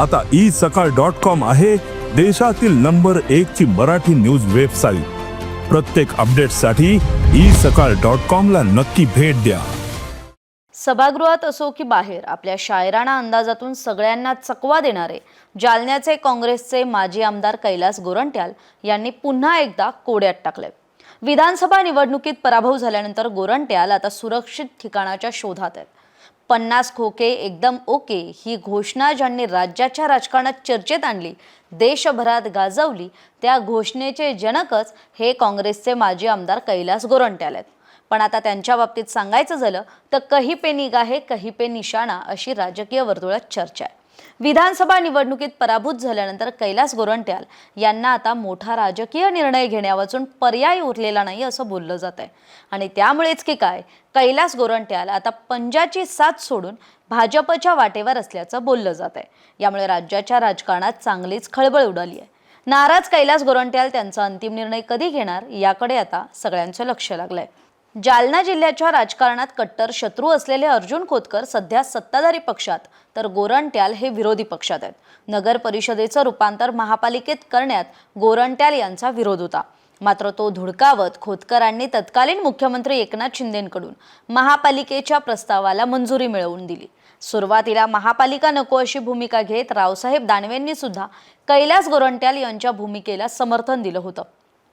आता ई सकाळ dot com आहे देशातील नंबर एक ची मराठी न्यूज वेबसाईट. प्रत्येक अपडेटसाठी ई सकाळ डॉट कॉम ला नक्की भेट द्या. सभागृहात असो की बाहेर आपल्या शायराना अंदाजातून सगळ्यांना चकवा देणारे जालन्याचे काँग्रेसचे माजी आमदार कैलास गोरंट्याल यांनी पुन्हा एकदा कोड्यात टाकले विधानसभा निवडणुकीत पराभव झाल्यानंतर गोरंट्याल आता सुरक्षित ठिकाणाच्या शोधात आहेत. पन्नास खोके एकदम ओके ही घोषणा ज्यांनी राज्याच्या राजकारणात चर्चेत आणली देशभरात गाजवली त्या घोषणेचे जनकच हे काँग्रेसचे माजी आमदार कैलास गोरंट्याल आहेत. पण आता त्यांच्या बाबतीत सांगायचं झालं तर कही पे निगाहे कही पे निशाणा अशी राजकीय वर्तुळात चर्चा आहे. विधानसभा निवडणुकीत पराभूत झाल्यानंतर कैलास गोरंट्याल यांना आता मोठा राजकीय निर्णय घेण्यावाचून पर्याय उरलेला नाही असं बोललं जात आहे. आणि त्यामुळेच की काय कैलास गोरंट्याल आता पंजाची साथ सोडून भाजपच्या वाटेवर असल्याचं बोललं जात आहे. यामुळे राज्याच्या राजकारणात चांगलीच खळबळ उडाली आहे. नाराज कैलास गोरंट्याल त्यांचा अंतिम निर्णय कधी घेणार याकडे आता सगळ्यांचं लक्ष लागलंय. जालना जिल्ह्याच्या राजकारणात कट्टर शत्रू असलेले अर्जुन खोतकर सध्या सत्ताधारी पक्षात तर गोरंट्याल हे विरोधी पक्षात आहेत. नगर परिषदेचं रूपांतर महापालिकेत करण्यात गोरंट्याल यांचा विरोध होता. मात्र तो धुडकावत खोतकरांनी तत्कालीन मुख्यमंत्री एकनाथ शिंदेकडून महापालिकेच्या प्रस्तावाला मंजुरी मिळवून दिली. सुरुवातीला महापालिका नको अशी भूमिका घेत रावसाहेब दानवेंनी सुद्धा कैलास गोरंट्याल यांच्या भूमिकेला समर्थन दिलं होतं.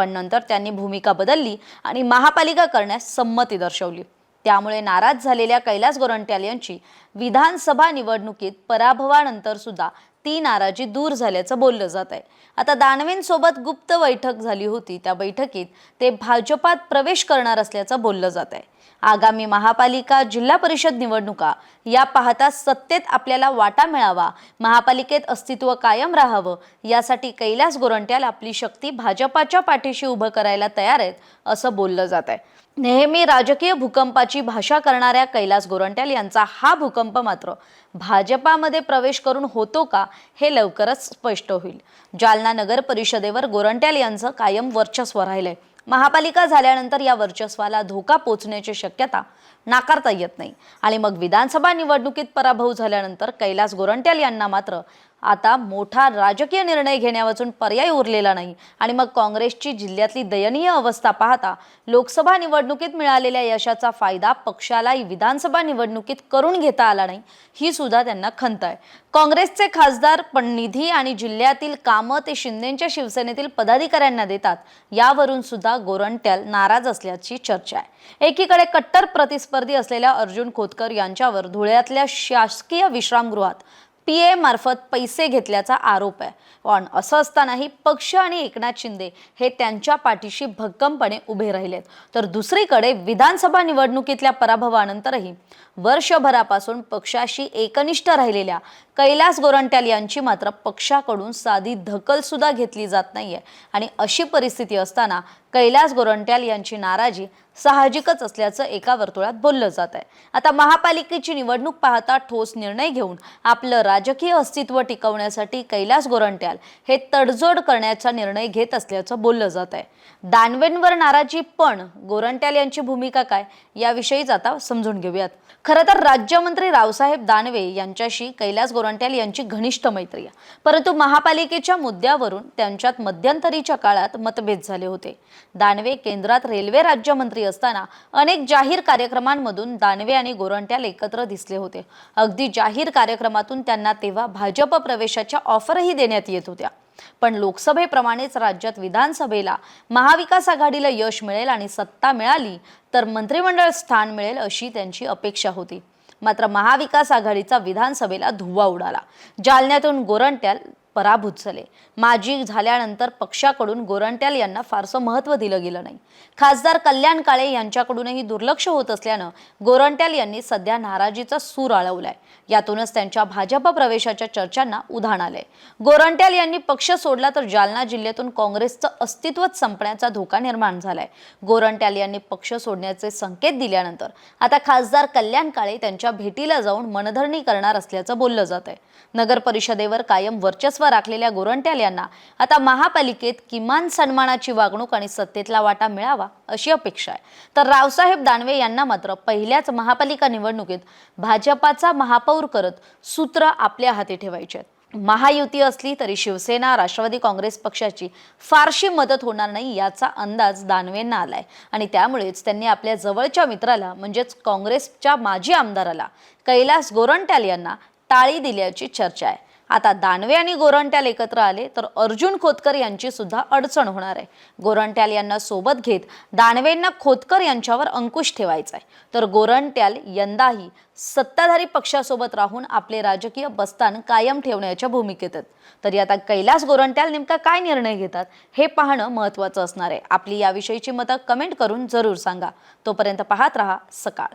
पण नंतर त्यांनी भूमिका बदलली आणि महापालिका करण्यास संमती दर्शवली. त्यामुळे नाराज झालेल्या कैलास गोरंट्याल यांची विधानसभा निवडणुकीत पराभवानंतर सुद्धा ती नाराजी दूर झाल्याचं बोललं जात आहे. आता दानवेंसोबत गुप्त बैठक झाली होती. त्या बैठकीत ते भाजपात प्रवेश करणार असल्याचं बोललं जात आहे. आगामी महापालिका जिल्हा परिषद निवडणुका या पाहता सत्तेत आपल्याला वाटा मिळावा महापालिकेत अस्तित्व कायम राहावं यासाठी कैलास गोरंट्याल आपली शक्ती भाजपाच्या पाठीशी उभं करायला तयार आहेत असं बोललं जात आहे. नेहमी राजकीय भूकंपाची भाषा करणाऱ्या कैलास गोरंट्याल यांचा हा भूकंप मात्र भाजपामध्ये प्रवेश करून होतो का हे लवकरच स्पष्ट होईल. जालना नगर परिषदेवर गोरंट्याल यांचं कायम वर्चस्व राहिलंय. महापालिका झाल्यानंतर या वर्चस्वाला धोका पोचण्याची शक्यता नाकारता येत नाही. आणि मग विधानसभा निवडणुकीत पराभव झाल्यानंतर कैलास गोरंट्याल यांना मात्र आता मोठा राजकीय निर्णय घेण्यावाचून पर्याय उरलेला नाही. आणि मग काँग्रेसची जिल्ह्यातली दयनीय अवस्था पाहता लोकसभा निवडणुकीत मिळालेल्या यशाचा फायदा पक्षालाही विधानसभा निवडणुकीत करून घेता आला नाही ही सुद्धा त्यांना खंत आहे. काँग्रेसचे खासदार पण निधी आणि जिल्ह्यातील कामं ते शिंदेच्या शिवसेनेतील पदाधिकाऱ्यांना देतात यावरून सुद्धा गोरंट्याल नाराज असल्याची चर्चा आहे. एकीकडे कट्टर प्रतिस्पर्धी असलेल्या अर्जुन खोतकर यांच्यावर धुळ्यातल्या शासकीय विश्रामगृहात पी ए मार्फत पैसे घेतल्याचा आरोप आहे. पण असं असतानाही पक्ष आणि एकनाथ शिंदे हे त्यांच्या पाठीशी भक्कमपणे उभे राहिलेत. तर दुसरीकडे विधानसभा निवडणुकीतल्या पराभवानंतरही वर्षभरापासून पक्षाशी एकनिष्ठ राहिलेल्या कैलास गोरंट्याल यांची मात्र पक्षाकडून साधी धकल सुद्धा घेतली जात नाहीये. आणि अशी परिस्थिती असताना कैलास गोरंट्याल यांची नाराजी साहजिकच असल्याचं एका वर्तुळात बोललं जात आहे. आता महापालिकेची निवडणूक पाहता ठोस निर्णय घेऊन आपलं राजकीय अस्तित्व टिकवण्यासाठी कैलास गोरंट्याल हे तडजोड करण्याचा निर्णय घेत असल्याचं बोललं जात आहे. दानवेंवर नाराजी पण गोरंट्याल यांची भूमिका काय याविषयीच आता समजून घेऊयात. खरं तर राज्यमंत्री रावसाहेब दानवे यांच्याशी कैलास गोरंट्याल यांची घनिष्ठ मैत्री आहे. परंतु महापालिकेच्या मुद्द्यावरून त्यांच्यात मध्यंतरीच्या काळात मतभेद झाले होते. दानवे केंद्रात रेल्वे राज्यमंत्री असताना अनेक जाहीर कार्यक्रमांमधून दानवे आणि गोरंट्याल एकत्र दिसले होते. अगदी जाहीर कार्यक्रमातून त्यांना तेव्हा भाजप प्रवेशाच्या ऑफरही देण्यात येत होत्या. पण लोकसभेप्रमाणेच राज्यात विधानसभेला महाविकास आघाडीला यश मिळेल आणि सत्ता मिळाली तर मंत्रिमंडळ स्थान मिळेल अशी त्यांची अपेक्षा होती. मात्र महाविकास आघाडीचा विधानसभेला धुव्वा उडाला. जालन्यातून गोरंट्याल पराभूत झाले. माजी झाल्यानंतर पक्षाकडून गोरंट्याल यांना फारसं महत्त्व दिलं गेलं नाही. खासदार कल्याण काळे यांच्याकडूनही दुर्लक्ष होत असल्यानं गोरंट्याल यांनी सध्या नाराजीचा सूर आळवलाय. यातूनच त्यांच्या भाजप प्रवेशाच्या चर्चांना उधाण आलंय. गोरंट्याल यांनी पक्ष सोडला तर जालना जिल्ह्यातून काँग्रेसचं अस्तित्वच संपण्याचा धोका निर्माण झालाय. गोरंट्याल यांनी पक्ष सोडण्याचे संकेत दिल्यानंतर आता खासदार कल्याण काळे त्यांच्या भेटीला जाऊन मनधरणी करणार असल्याचं बोललं जात आहे नगर परिषदेवर कायम वर्चस्व राखलेल्या गोरंट्याल यांना आता महापालिकेत किमान सन्मानाची वागणूक आणि सत्तेतला वाटा मिळावा अशी अपेक्षा आहे. तर रावसाहेब दानवे यांना मात्र पहिल्याच महापालिका निवडणुकीत भाजपाचा महापौर करत सूत्र आपल्या हाती ठेवायचे आहेत. महायुती असली तरी शिवसेना राष्ट्रवादी काँग्रेस पक्षाची फारशी मदत होणार नाही याचा अंदाज दानवेंना आलाय. आणि त्यामुळेच त्यांनी आपल्या जवळच्या मित्राला म्हणजेच काँग्रेसच्या माजी आमदाराला कैलास गोरंट्याल यांना टाळी दिल्याची चर्चा आहे. आता दानवे आणि गोरंट्याल एकत्र आले तर अर्जुन खोतकर यांची सुद्धा अडचण होणार आहे. गोरंट्याल यांना सोबत घेत दानवेंना खोतकर यांच्यावर अंकुश ठेवायचा आहे. तर गोरंट्याल यंदाही सत्ताधारी पक्षासोबत राहून आपले राजकीय बस्तान कायम ठेवण्याच्या भूमिकेत आहेत. तरी आता कैलास गोरंट्याल नेमका काय निर्णय घेतात हे पाहणं महत्त्वाचं असणार आहे. आपली याविषयीची मतं कमेंट करून जरूर सांगा. तोपर्यंत पाहत रहा सकाळ.